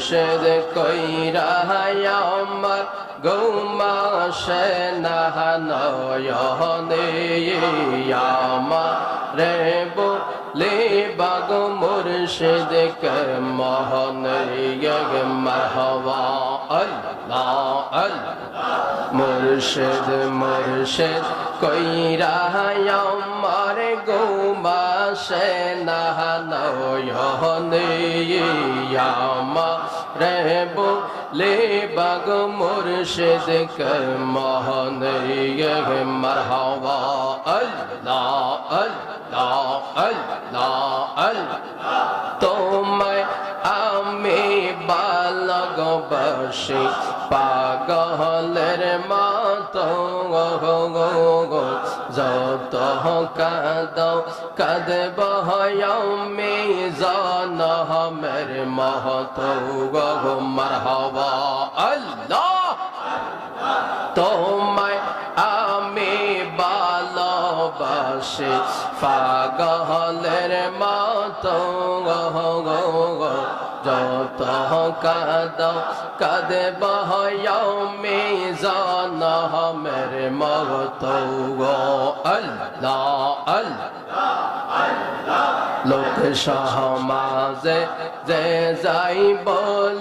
মুর্শিদ কইরা আমার গৌমা সে নয়নে আমার রে বলে বাগ মুর্শিদ মোহন মরহবা। আল্লাহ আল্লাহ। মুর্শিদ মুর্শিদ কইরা আমার গৌমা সে নয়নে রে বলে বাগ মুর্শিদ কে মোহন মরহবা আল্লাহ আল্লাহ আল্লাহ আল্লাহ তোমায় আমি বালগ বসে পাগলের মত যত কাদ, কাদব আমি জান মের মহত গো মরহবা। আল্লাহ! তোমায় আমি ভালোবাসি, পাগলের মত যত কাদ কাদে বহয়মি জান মের মত আল্লাহ আল্লাহ লোক সমাজে যে যাইব,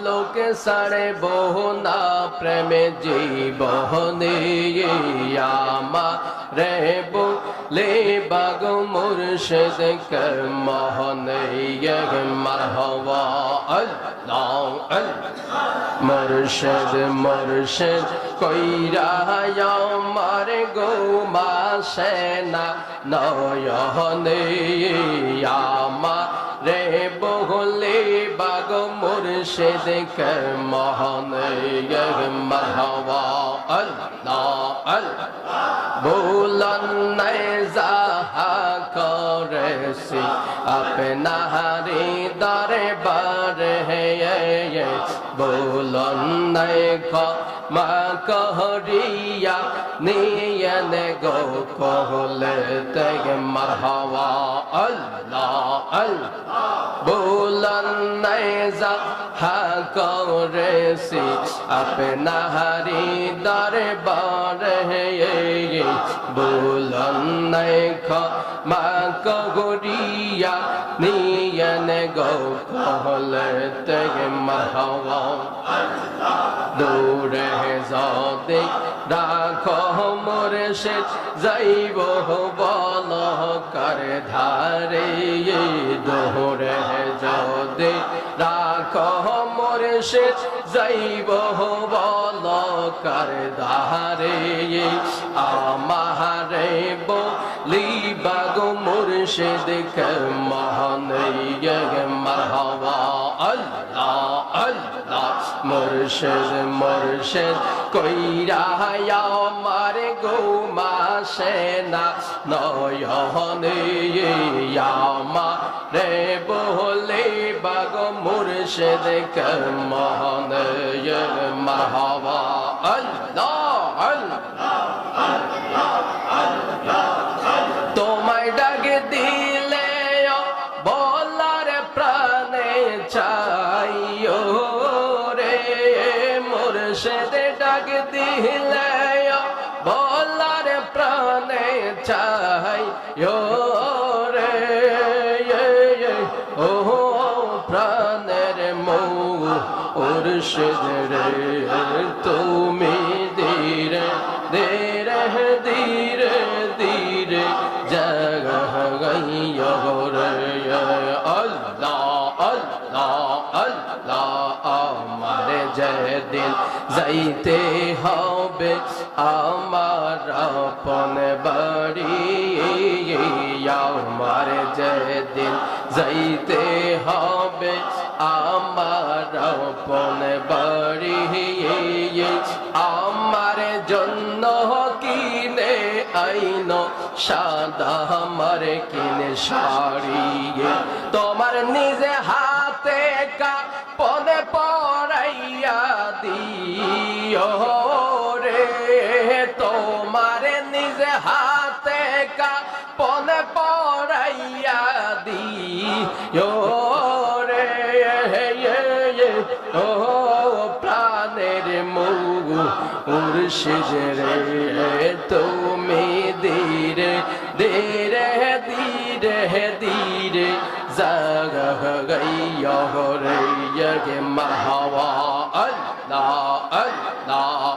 লোক সাড়ে বহু না প্রেমে জীবনে আমা রে বলে বাগ মুর্শিদ কে মোহনে মারহবা আল্লাহ আল্লাহ। মুর্শিদ মুর্শিদ কইরা আমার গো মাসে না নয়নে আমা রে বহলে বাগ মুর্শিদ কে মোহনে মারহবা করেছি আপনারি দরবার হে বুলন নাই মা কহরিয়া নিয়ন গো কহলে তেগ মরহবা, আল্লাহ আল্লাহ। বুলন করেছি আপনারি দরবার হে বুলন মা কহরিয়া নিয়ন গো কহলে তেগ মরহবা দূরে যদি রাখো মুর্শিদ, যাইব বল কর ধারে। দূরে যদি রাখো মুর্শিদ, যাইব বল কর ধারে। আমারে বলি বাগ মুর্শিদ কে মহান মরহবা মুর্শিদ মুর্শিদ, কইরা আমার গো মাসে না নয়নে আমা রে বলে বাগ মুর্শেদ কে মহান মরহবা আল্লাহ আল্লাহ। মুর্শিদ রে, তুমি ধীরে ধীরে ধীরে ধীরে জগহ গইয় রে। আল্লাহ আল্লাহ আল্লাহ, আমার যেদিন যাইতে হবে, আমার আপন বাড়ি, আমার যেদিন যাইতে হবে, আমার আপন বাড়ি আমার জন্য কিনে আইন, সাদা আমার কিনে শাড়ি। তোমার নিজে হাতে কা পদে পড়াইয়া দিও রে, তোমার নিজে হাতে মুর্শিদ রে তুমি ধীরে ধীরে ধীরে ধীরে জাগহ গাইয়া রে মারহাবা আল্লাহ আল্লাহ আল্লাহ।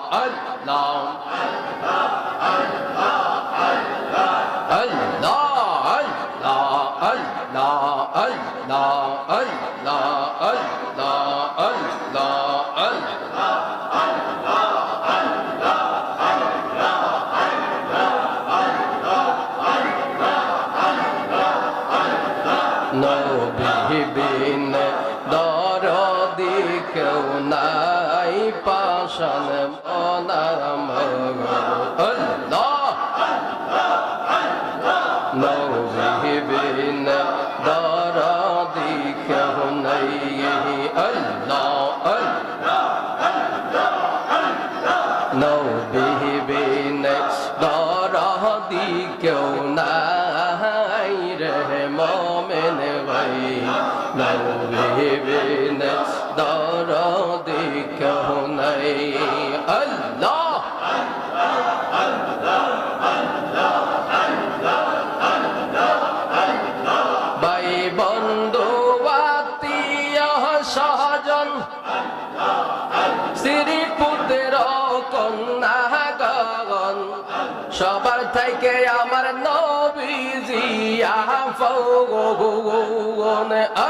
social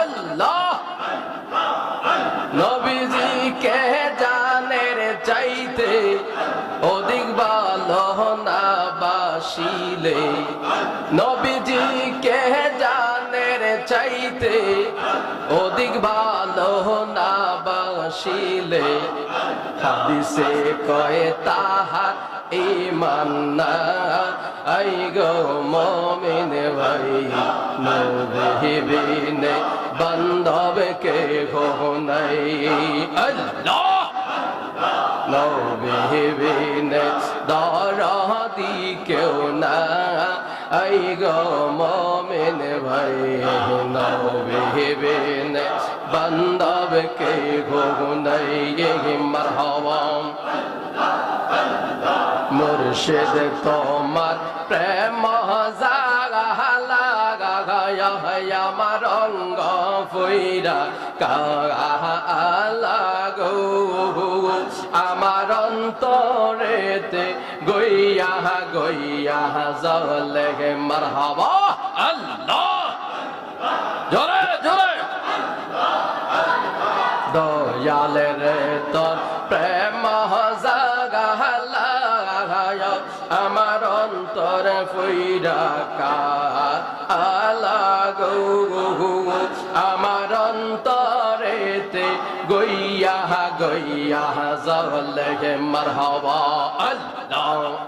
আল্লাহ নবীজি কে জানের চাইতে অধিক ভালো না বাসিলে। নবীজি কে জানের চাইতে অধিক ভালো না বাসিলে। হাদিসে কয়ে, তাহার ইমান না আই গো মমিন ভাই নবীবিনে বান্ধব কে হো নাই। আল্লাহ! নবীবিনে দরদি কেউ না। আই গো মমিন ভাই নবীবিনে বান্ধব কে হো নাই। মুর্শিদ তোমার প্রেম আমার অঙ্গ ফুইরা কাগো আমার অন্তরেতে গইয়া গইয়া জলে মারহাবা আল্লাহ।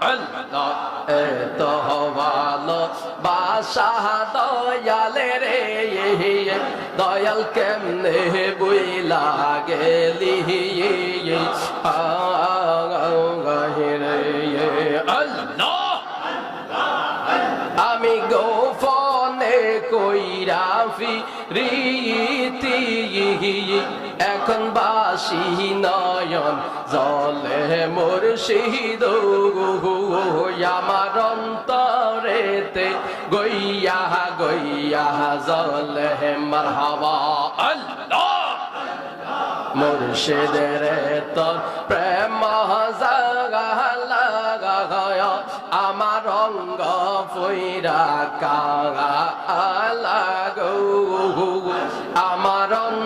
আল্লাহ এত ভালো বাসাহ দয়ালে রে দয়াল কেমনে বুইলা গেলি আল্লাহ আমি গোপনে কইরা ফিরিতি এখন বাসি নয়ন, জলে মুর্শিদ আমার অন্তরেতে গইয়া গইয়া জলে মারহাবা। আল্লাহ! মুর্শিদের তোর প্রেম জাগা লাগা আমার অঙ্গ ফুইরা কাগা লাগো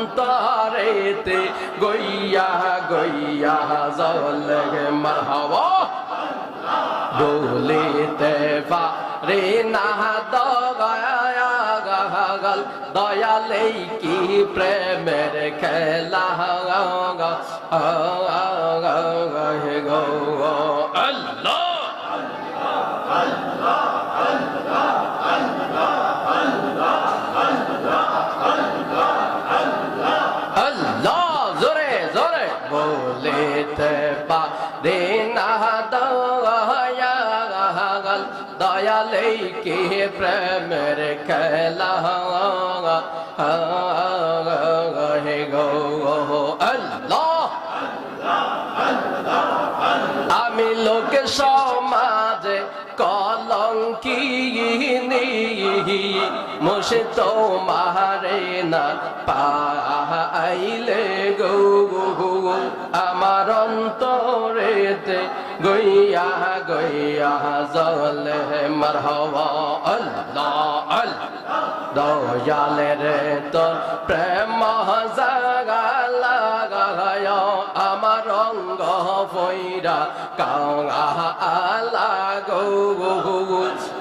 অন্তরেতে গইয়া গইয়া জল মারহাবা। বলিতে পারে না দয়াগল দয়ালে কি প্রেমের খেলা? দয়াল দয়ালে কি প্রেমের খেলা? হে গো আল্লাহ। মুসে তো মারে না পাইলে গো আমার অন্তরেতে গইয়া গইয়া জলে মারহবা। আল্লাহ রে তোর প্রেম জাগা লাগায় আমার রঙ্গ ফইরা কাঙা আলা গো।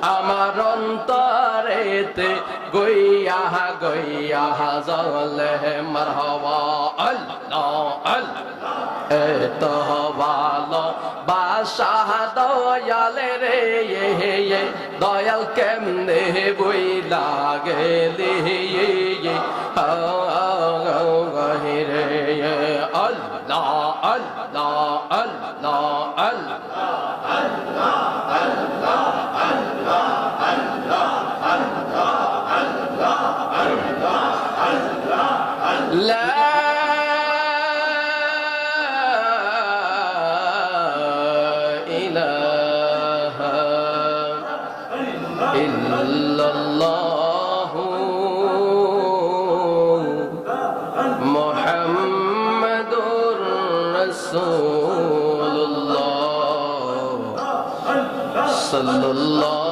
আমার অন্তরেতে গইয়া গইয়া জলে মারহবা। আল্লাহ আল্লাহ রে এ দয়াল কেমনে বই লাগে রে আল্লাহ। সাল্লাল্লাহ